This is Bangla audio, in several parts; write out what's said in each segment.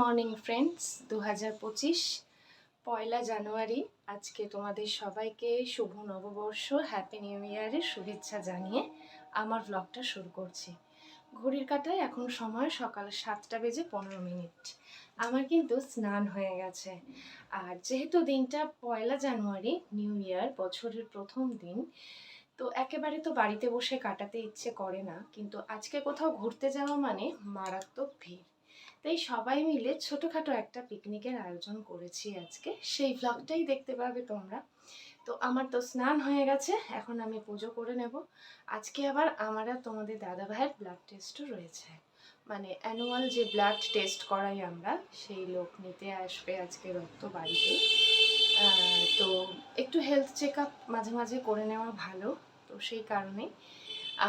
মর্নিং ফ্রেন্ডস দু হাজার পঁচিশ, পয়লা জানুয়ারি। আজকে তোমাদের সবাইকে শুভ নববর্ষ হ্যাপি নিউ ইয়ারের শুভেচ্ছা জানিয়ে আমার ব্লগটা শুরু করছি। ঘড়ির কাটায় এখন সময় সকাল সাতটা বেজে পনেরো মিনিট। আমার কিন্তু স্নান হয়ে গেছে। আর যেহেতু দিনটা পয়লা জানুয়ারি নিউ ইয়ার বছরের প্রথম দিন, তো একেবারে তো বাড়িতে বসে কাটাতে ইচ্ছে করে না। কিন্তু আজকে কোথাও ঘুরতে যাওয়া মানে মারাত্মক ভিড়। তাই সবাই মিলে ছোটোখাটো একটা পিকনিকের আয়োজন করেছি আজকে। সেই ভ্লগটাই দেখতে পাবে তোমরা। তো আমার তো স্নান হয়ে গেছে, এখন আমি পুজো করে নেব। আজকে আবার আমার আর তোমাদের দাদা ভাইয়ের ব্লাড টেস্টও রয়েছে। মানে অ্যানুয়াল যে ব্লাড টেস্ট করাই আমরা, সেই লোক নিতে আসবে আজকে রক্ত বাড়িতে। তো একটু হেলথ চেক আপ মাঝে মাঝে করে নেওয়া ভালো, তো সেই কারণে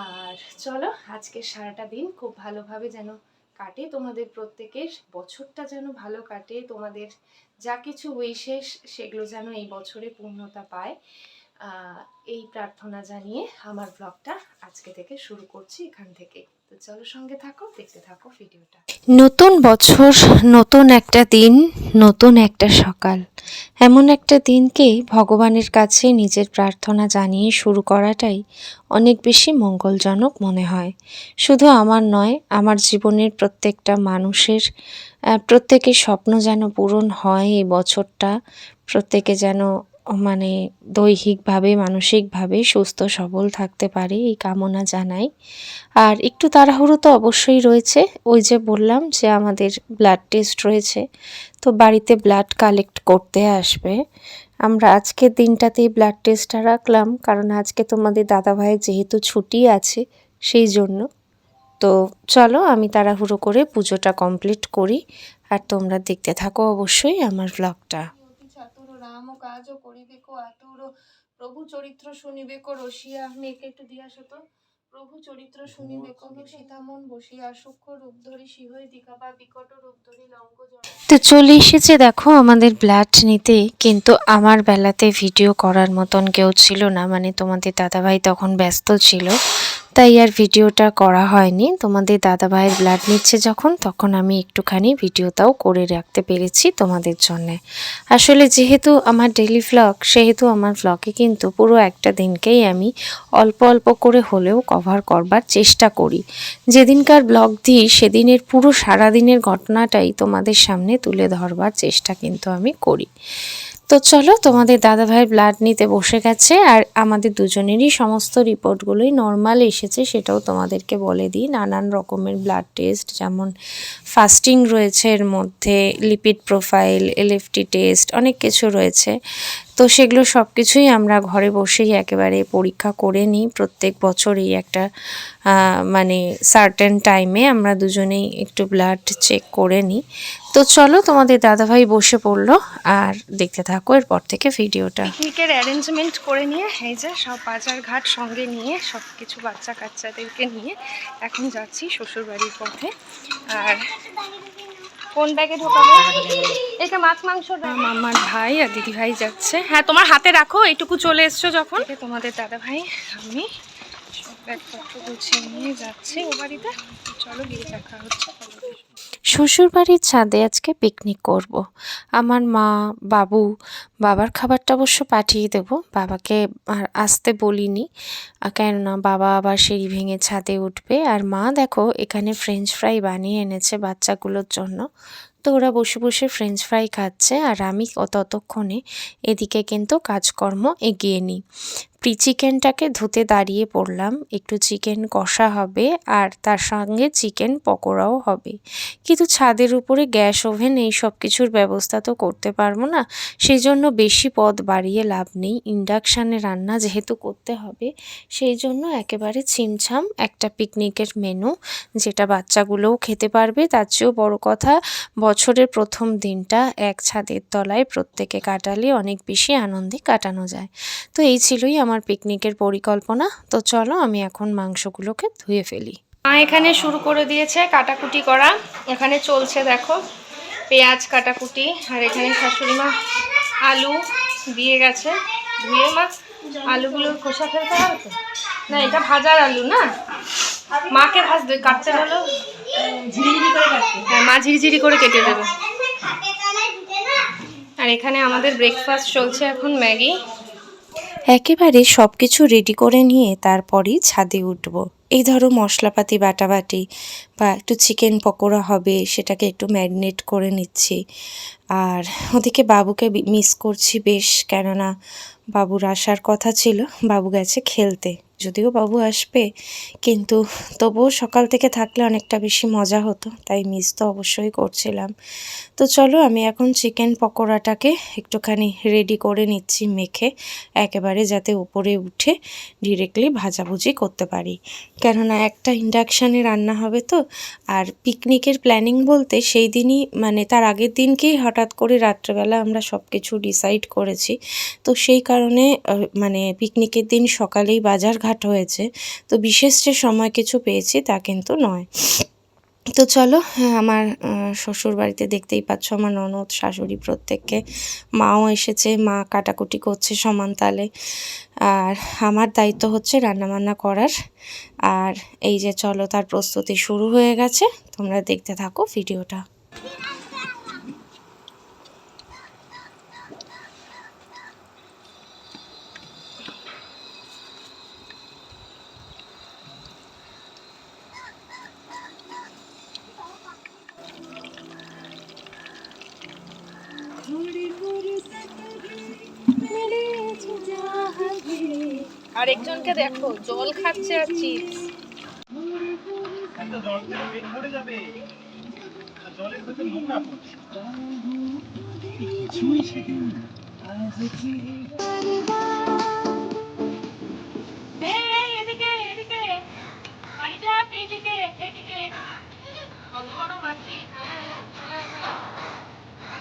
আর চলো, আজকে সারাটা দিন খুব ভালোভাবে যেন কাটে, তোমাদের প্রত্যেকের বছরটা যেন ভালো কাটে, তোমাদের যা কিছু উইশেষ সেগুলো যেন এই বছরে পূর্ণতা পায়। এই প্রার্থনা জানিয়ে আমার ব্লগটা আজকে থেকে শুরু করছি এখান থেকে। নতুন বছর, নতুন একটা দিন, নতুন একটা সকাল। এমন একটা দিনকে ভগবানের কাছে নিজের প্রার্থনা জানিয়ে শুরু করাটাই অনেক বেশি মঙ্গলজনক মনে হয়। শুধু আমার নয়, আমার জীবনের প্রত্যেকটা মানুষের প্রত্যেকের স্বপ্ন যেন পূরণ হয় এই বছরটা, প্রত্যেকে যেন মানে দৈহিকভাবে, মানসিকভাবে সুস্থ, সবল থাকতে পারে এই কামনা জানাই। আর একটু তাড়াহুড়ো তো অবশ্যই রয়েছে। ওই যে বললাম যে আমাদের ব্লাড টেস্ট রয়েছে, তো বাড়িতে ব্লাড কালেক্ট করতে আসবে। আমরা আজকের দিনটাতেই ব্লাড টেস্টটা রাখলাম, কারণ আজকে তোমাদের দাদাভাইয়ের যেহেতু ছুটি আছে, সেই জন্য। তো চলো আমি তাড়াহুড়ো করে পুজোটা কমপ্লিট করি, আর তোমরা দেখতে থাকো অবশ্যই আমার ব্লগটা কাজ করিবে কো আতুর প্রভু চরিত্র শুনিবে কো রসিয়া মেয়েকে একটু দিয়ে আসো তো। প্রভু চরিত্র শুনিবে কো সীতামন বসিয়া সূক্ষ্ম রূপ ধরি শিহই দিকা বা বিকট রূপ ধরি লঙ্ক জন তো চলে এসেছে দেখো আমাদের ব্লাড নিতে কিন্তু আমার বেলাতে ভিডিও করার মতন কেউ ছিল না মানে তোমাদের দাদাভাই তখন ব্যস্ত ছিল। তাই আর ভিডিওটা করা হয়নি। তোমাদের দাদা ভাইয়ের ব্লাড নিচ্ছে যখন, তখন আমি একটুখানি ভিডিওটাও করে রাখতে পেরেছি তোমাদের জন্যে। আসলে যেহেতু আমার ডেলি ভ্লগ সেহেতু আমার ভ্লগে কিন্তু পুরো একটা দিনকেই আমি অল্প অল্প করে হলেও কভার করবার চেষ্টা করি। যেদিনকার ব্লগ দিই, সেদিনের পুরো সারাদিনের ঘটনাটাই তোমাদের সামনে তুলে ধরবার চেষ্টা কিন্তু আমি করি। তো চলো, তোমাদের দাদাভাইয়ের ব্লাড নিতে বসে গেছে আর আমাদের দুজনেরই সমস্ত রিপোর্টগুলোই নর্মাল এসেছে, সেটাও তোমাদেরকে বলে দিই। নানান রকমের ব্লাড টেস্ট যেমন ফাস্টিং রয়েছে এর মধ্যে লিপিড প্রোফাইল এলএফটি টেস্ট অনেক কিছু রয়েছে। তো সেগুলো সব কিছুই আমরা ঘরে বসেই একেবারে পরীক্ষা করে নিই। প্রত্যেক বছরই একটা মানে সার্টেন টাইমে আমরা দুজনেই একটু ব্লাড চেক করে নিই। তো চলো তোমাদের দাদাভাই বসে পড়ল, আর দেখতে থাকো এরপর থেকে ভিডিওটা। পিকনিকের অ্যারেঞ্জমেন্ট করে নিয়ে, এই যে সব বাজার ঘাট সঙ্গে নিয়ে সব কিছু বাচ্চা কাচ্চাদেরকে নিয়ে এখন যাচ্ছি শ্বশুরবাড়ির পথে। আর কোন ব্যাগে ঢোকাবো? এটা মাছ মাংস আমার ভাই আর দিদি ভাই যাচ্ছে। হ্যাঁ তোমার হাতে রাখো এইটুকু চলে এসছো যখন। তোমাদের দাদা ভাই আমি হচ্ছে। শ্বশুরবাড়ির ছাদে আজকে পিকনিক করব। আমার মা, বাবু, বাবার খাবারটা অবশ্য পাঠিয়ে দেব। বাবাকে আর আসতে বলিনি। কেননা বাবা আবার সিঁড়ি ভেঙে ছাদে উঠবে। আর মা দেখো, এখানে ফ্রেঞ্চ ফ্রাই বানিয়ে এনেছে বাচ্চাগুলোর জন্য। তো ওরা বসে বসে ফ্রেঞ্চ ফ্রাই খাচ্ছে। আর আমি ততক্ষণে এদিকে কিন্তু কাজকর্ম এগিয়ে নিই। প্রি চিকেনটাকে ধুতে দাঁড়িয়ে পড়লাম। একটু চিকেন কষা হবে আর তার সঙ্গে চিকেন পকোড়াও হবে। কিন্তু ছাদের উপরে গ্যাস ওভেন এই সব কিছুর ব্যবস্থা তো করতে পারব না। সেই জন্য বেশি পদ বাড়িয়ে লাভ নেই। ইন্ডাকশানে রান্না যেহেতু করতে হবে সেই জন্য একেবারে ছিমছাম একটা পিকনিকের মেনু, যেটা বাচ্চাগুলোও খেতে পারবে। তার চেয়েও বড় কথা, বছরের প্রথম দিনটা এক ছাদের তলায় প্রত্যেকে কাটালে অনেক বেশি আনন্দে কাটানো যায়। তো এই ছিলই আমার পিকনিকের পরিকল্পনা। তো চলো আমি এখন মাংসগুলোকে ধুয়ে ফেলি। মা এখানে শুরু করে দিয়েছে কাটাকুটি করা। এখানে চলছে দেখো পেঁয়াজ কাটাকুটি। আর এখানে শাশুড়ি মা আলু দিয়ে গেছে। ধুয়ে মা আলুগুলোর খোসা ফেলতে হবে তো? না, এটা ভাজার আলু না? মাকে ভাজবে কাটতে হলো হ্যাঁ মা ঝিরিঝিরি করে কেটে দেবে। আর এখানে আমাদের ব্রেকফাস্ট চলছে এখন ম্যাগি। একেবারে সব কিছু রেডি করে নিয়ে তারপরেই ছাদে উঠব। এই ধরো মশলাপাতি, বাটাবাটি বা একটু চিকেন পকোড়া হবে, সেটাকে একটু ম্যারিনেট করে নিচ্ছি। আর ওদিকে বাবুকে মিস করছি বেশ, কেননা বাবুর আসার কথা ছিল, বাবু গেছে খেলতে। যদিও বাবু আসবে, কিন্তু তবুও সকাল থেকে থাকলে অনেকটা বেশি মজা হতো, তাই মিস তো অবশ্যই করছিলাম। তো চলো আমি এখন চিকেন পকোড়াটাকে একটুখানি রেডি করে নিচ্ছি মেখে, একেবারে যাতে উপরে উঠে ডিরেক্টলি ভাজাভুজি করতে পারি। কেননা একটা ইন্ডাকশানে রান্না হবে তো, আর পিকনিকের প্ল্যানিং বলতে সেই দিনই মানে তার আগের দিনকেই হঠাৎ করে রাত্রেবেলা আমরা সব কিছু ডিসাইড করেছি। তো সেই কারণে মানে পিকনিকের দিন সকালেই বাজার ঘাট হয়েছে। তো বিশেষ যে সময় কিছু পেয়েছি তা কিন্তু নয়। তো চলো, আমার শ্বশুর বাড়িতে দেখতেই পাচ্ছ আমার ননদ, শাশুড়ি প্রত্যেককে। মাও এসেছে, মা কাটাকুটি করছে সমান তালে। আর আমার দায়িত্ব হচ্ছে রান্নাবান্না করার। আর এই যে চলো, তার প্রস্তুতি শুরু হয়ে গেছে। তোমরা দেখতে থাকো ভিডিওটা। আর একজনকে দেখো, জল খাচ্ছে আর চিপস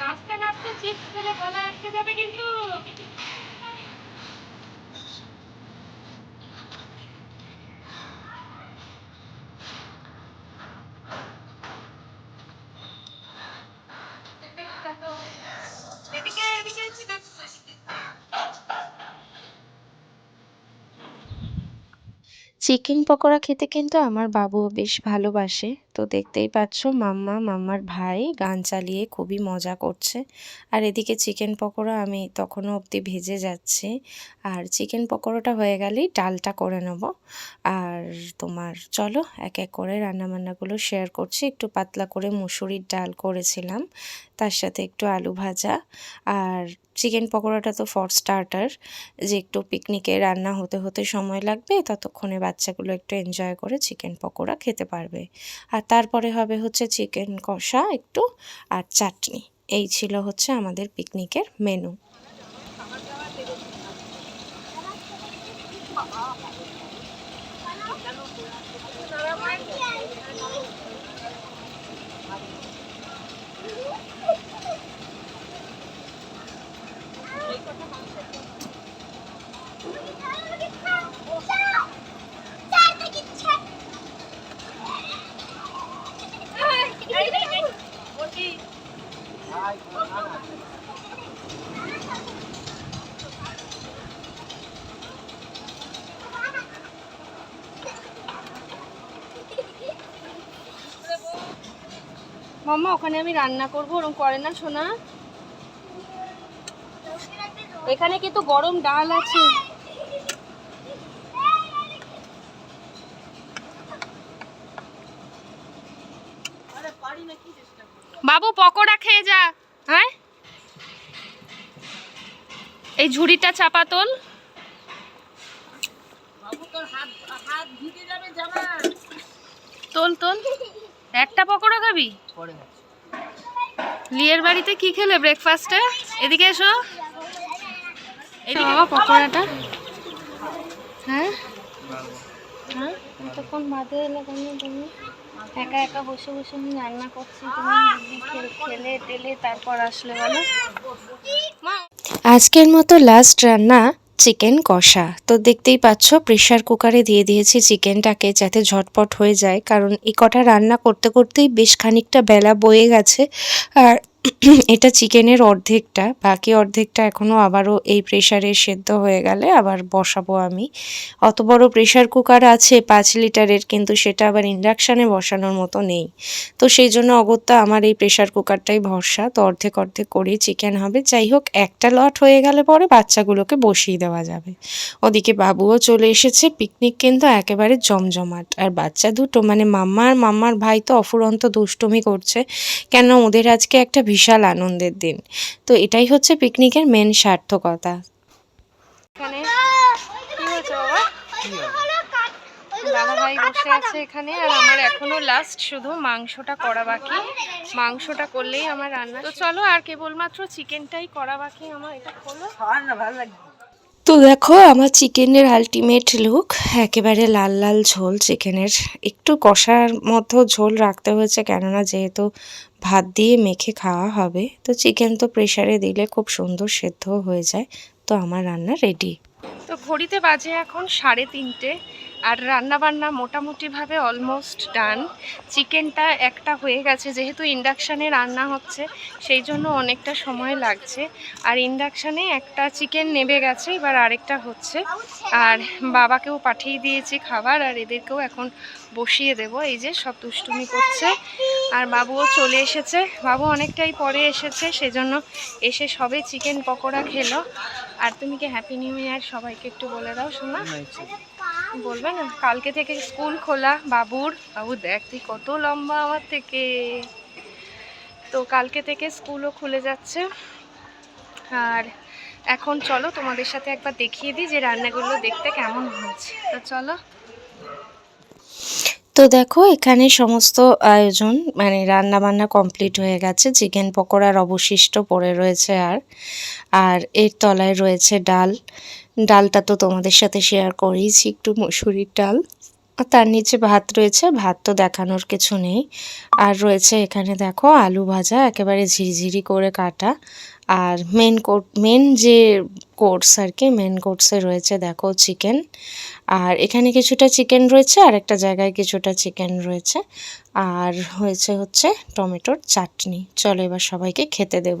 নাচতে নাচতে চিপস খেলে গলা আটকে যাবে কিন্তু। চিকেন পকোড়া খেতে কিন্তু আমার বাবুও বেশ ভালোবাসে। তো দেখতেই পাচ্ছ মাম্মা, মাম্মার ভাই গান চালিয়ে খুবই মজা করছে। আর এদিকে চিকেন পকোড়া আমি তখনও অবধি ভেজে যাচ্ছি। আর চিকেন পকোড়াটা হয়ে গেলেই ডালটা করে নেব। আর তোমার চলো এক এক করে রান্নাবান্নাগুলো শেয়ার করছি। একটু পাতলা করে মুসুরির ডাল করেছিলাম, তার সাথে একটু আলু ভাজা। আর চিকেন পকোড়াটা তো ফর স্টার্টার যে একটু পিকনিকে রান্না হতে হতে সময় লাগবে, ততক্ষণে বাচ্চাগুলো একটু এনজয় করে চিকেন পকোড়া খেতে পারবে। আর তারপরে হবে হচ্ছে চিকেন কষা একটু আর চাটনি। এই ছিল হচ্ছে আমাদের পিকনিকের মেনু মাম্মা ওখানে আমি রান্না করব ওরকম করে না শোনা এখানে কিন্তু গরম ডাল আছে। বাবু পকোড়া খেয়ে যা। হ্যাঁ? এই ঝুড়িটা চাপা তোল। তোল তোল। একটা পকোড়া খাবি? লিয়ের বাড়িতে কি খেলে ব্রেকফাস্টে? এদিকে এসো। বাবা পকোড়াটা। হ্যাঁ? হ্যাঁ? বাদে এলে কেন তুমি একা একা বসে বসে আমি রান্না করছি, তুমি খেলে টেলে তারপর আসলে বলো। আজকের মতো লাস্ট রান্না চিকেন কষা। তো দেখতেই পাচ্ছ প্রেশার কুকারে দিয়ে দিয়েছি চিকেনটাকে যাতে ঝটপট হয়ে যায়, কারণ এই কটা রান্না করতে করতেই বেশ খানিকটা বেলা বয়ে গেছে। আর এটা চিকেনের অর্ধেকটা, বাকি অর্ধেকটা এখনও আবারও এই প্রেশারে সেদ্ধ হয়ে গেলে আবার বসাবো আমি। অত বড় প্রেশার কুকার আছে, পাঁচ লিটারের, কিন্তু সেটা আবার ইন্ডাকশানে বসানোর মতো নেই। তো সেই জন্য অগত্যা আমার এই প্রেশার কুকারটাই ভরসা। তো অর্ধেক অর্ধেক করেই চিকেন হবে। যাই হোক, একটা লট হয়ে গেলে পরে বাচ্চাগুলোকে বসিয়ে দেওয়া যাবে। ওদিকে বাবুও চলে এসেছে পিকনিক কিন্তু একেবারে জমজমাট। আর বাচ্চা দুটো মানে মাম্মা আর মাম্মার ভাই তো অফুরন্ত দুষ্টুমি করছে। কেন ওদের আজকে একটা বিশাল আনন্দের দিন। তো এটাই হচ্ছে পিকনিকের মেন সার্থকতা। এখানে কি হয়েছে বাবা? দাদা ভাই বসে আছে এখানে আর আমার এখনও লাস্ট শুধু মাংসটা করা বাকি। মাংসটা করলেই আমার রান্না তো চলো আর কেবলমাত্র চিকেনটাই করা বাকি আমার এটা খোলো তো দেখো, আমার চিকেনের আলটিমেট লুক একেবারে লাল লাল ঝোল। চিকেনের একটু কষার মতো ঝোল রাখতে হয়েছে, কেননা যেহেতু ভাত দিয়ে মেখে খাওয়া হবে, তো চিকেন তো প্রেশারে দিলে খুব সুন্দর সেদ্ধ হয়ে যায়। তো আমার রান্না রেডি তো ঘড়িতে বাজে এখন সাড়ে তিনটে। আর রান্না বান্না মোটামুটিভাবে অলমোস্ট ডান চিকেনটা একটা হয়ে গেছে, যেহেতু ইন্ডাকশানে রান্না হচ্ছে, সেই জন্য অনেকটা সময় লাগছে। আর ইন্ডাকশানে একটা চিকেন নেবে গেছে, এবার আরেকটা হচ্ছে। আর বাবাকেও পাঠিয়ে দিয়েছি খাবার, আর এদেরকেও এখন বসিয়ে দেব। এই যে সব দুষ্টুমি করছে, আর বাবুও চলে এসেছে। বাবু অনেকটাই পরে এসেছে, সেজন্য এসে সবে চিকেন পকোড়া খেলো। আর তুমি কি হ্যাপি নিউ ইয়ার সবাইকে একটু বলে দাও শোনা বলবে না? কালকে থেকে স্কুল খোলা, বাবুর। বাবু, দেখ তুই কত লম্বা আমার থেকে। তো কালকে থেকে স্কুলও খুলে যাচ্ছে। আর এখন চলো তোমাদের সাথে একবার দেখিয়ে দিই যে রান্নাগুলো দেখতে কেমন হয়েছে। তো চলো। তো দেখো, এখানে সমস্ত আয়োজন মানে রান্না বান্না কমপ্লিট হয়ে গেছে। চিকেন পকোড়ার অবশিষ্ট পড়ে রয়েছে আর। আর এর তলায় রয়েছে ডাল। ডালটা তো তোমাদের সাথে শেয়ার করেইছি, একটু মসুরির ডাল। আর তার নিচে ভাত রয়েছে, ভাত তো দেখানোর কিছু নেই। আর রয়েছে এখানে দেখো আলু ভাজা, একেবারে ঝিরিঝিরি করে কাটা। আর মেন মেন যে কোর্স আর কি মেন কোর্সে রয়েছে দেখো চিকেন আর এখানে কিছুটা চিকেন রয়েছে, আর একটা জায়গায় কিছুটা চিকেন রয়েছে। আর হয়েছে হচ্ছে টমেটোর চাটনি। চলো এবার সবাইকে খেতে দেব।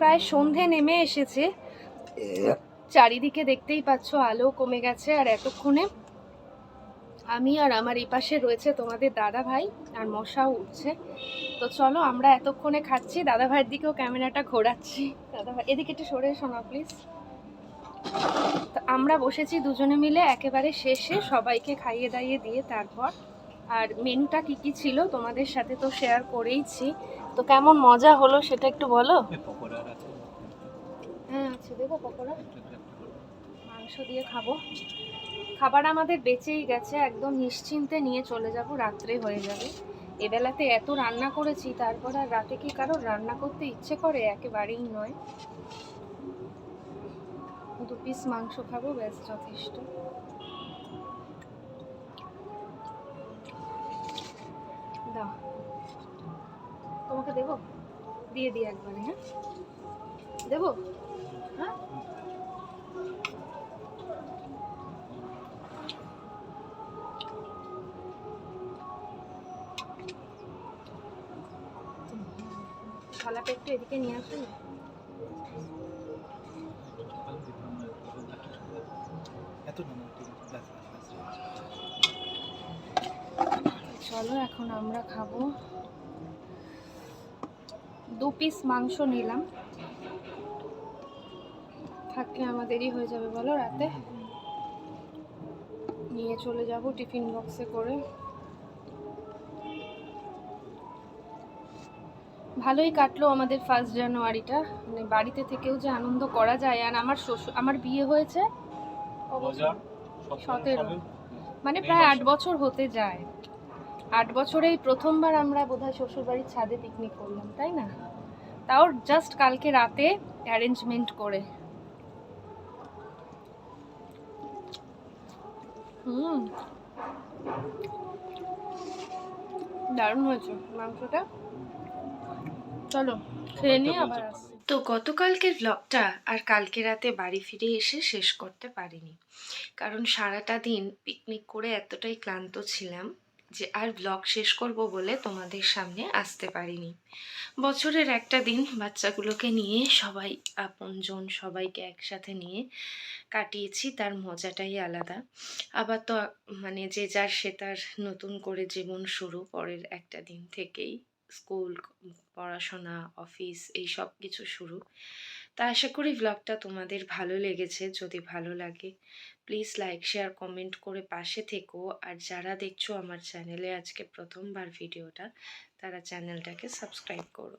প্রায় সন্ধে নেমে এসেছে। চারিদিকে দেখতেই পাচ্ছ আলো কমে গেছে আর এতক্ষণে আমি আর আমার এই পাশে রয়েছে তোমাদের দাদা ভাই আর মশাও উঠছে। তো চলো আমরা এতক্ষণে খাচ্ছি, দাদা ভাইয়ের দিকেও ক্যামেরাটা ঘোরাচ্ছি। দাদা ভাই, এদিকে একটু সরে শোনা প্লিজ তো আমরা বসেছি দুজনে মিলে, একেবারে শেষে সবাইকে খাইয়ে দাইয়ে দিয়ে তারপর আর মেনুটা কি কি ছিল তোমাদের সাথে তো শেয়ার করেইছি। তো কেমন মজা হলো সেটা একটু বলো? হ্যাঁ আছে দেবো পকোড়া। মাংস দিয়ে খাব। খাবার আমাদের বেঁচেই গেছে একদম নিশ্চিন্তে নিয়ে চলে যাব রাত্রে হয়ে যাবে। এবেলাতে এত রান্না করেছি তারপর আর রাতে কি কারোর রান্না করতে ইচ্ছে করে? একেবারেই নয়। দু পিস মাংস খাব ব্যাস যথেষ্ট। দাও। তোমাকে দেবো? দিয়ে দিই একবারে হ্যাঁ? দেবো? হ্যাঁ? থালাটা একটু এদিকে নিয়ে আসুন চলো এখন আমরা খাব দু পিস মাংস নিলাম। থাকলে আমাদেরই হয়ে যাবে বলো রাতে। নিয়ে চলে যাব টিফিন বক্সে করে। ভালোই কাটলো আমাদের ফার্স্ট জানুয়ারিটা। মানে বাড়িতে থেকেও যে আনন্দ করা যায় আর আমার শ্বশুর আমার বিয়ে হয়েছে। সতেরো। মানে প্রায় আট বছর হতে যায়। আট বছরেই প্রথমবার আমরা বোধহয় শ্বশুরবাড়ির ছাদে পিকনিক করলাম তাই না? তাও জাস্ট কালকে রাতে অ্যারেঞ্জমেন্ট করে। হুম। দারুণ হয়েছে মাংসটা। চলো খেয়ে নিয়ে আবার আসছি তো গতকালকের ব্লগটা আর কালকে রাতে বাড়ি ফিরে এসে শেষ করতে পারিনি। কারণ সারাটা দিন পিকনিক করে এতটাই ক্লান্ত ছিলাম। যে আর ব্লগ শেষ করব বলে তোমাদের সামনে আসতে পারিনি। বছরের একটা দিন বাচ্চাগুলোকে নিয়ে সবাই, আপনজন সবাইকে একসাথে নিয়ে কাটিয়েছি, তার মজাটাই আলাদা। আবার তো মানে যে যার সে তার নতুন করে জীবন শুরু পরের একটা দিন থেকেই স্কুল, পড়াশোনা, অফিস এই সব কিছু শুরু। তা আশা করি ব্লগটা তোমাদের ভালো লেগেছে, যদি ভালো লাগে প্লিজ লাইক শেয়ার কমেন্ট করে পাশে থেকো। আর যারা দেখছ আমার চ্যানেলে আজকে প্রথমবার ভিডিওটা, তারা চ্যানেলটাকে সাবস্ক্রাইব করো।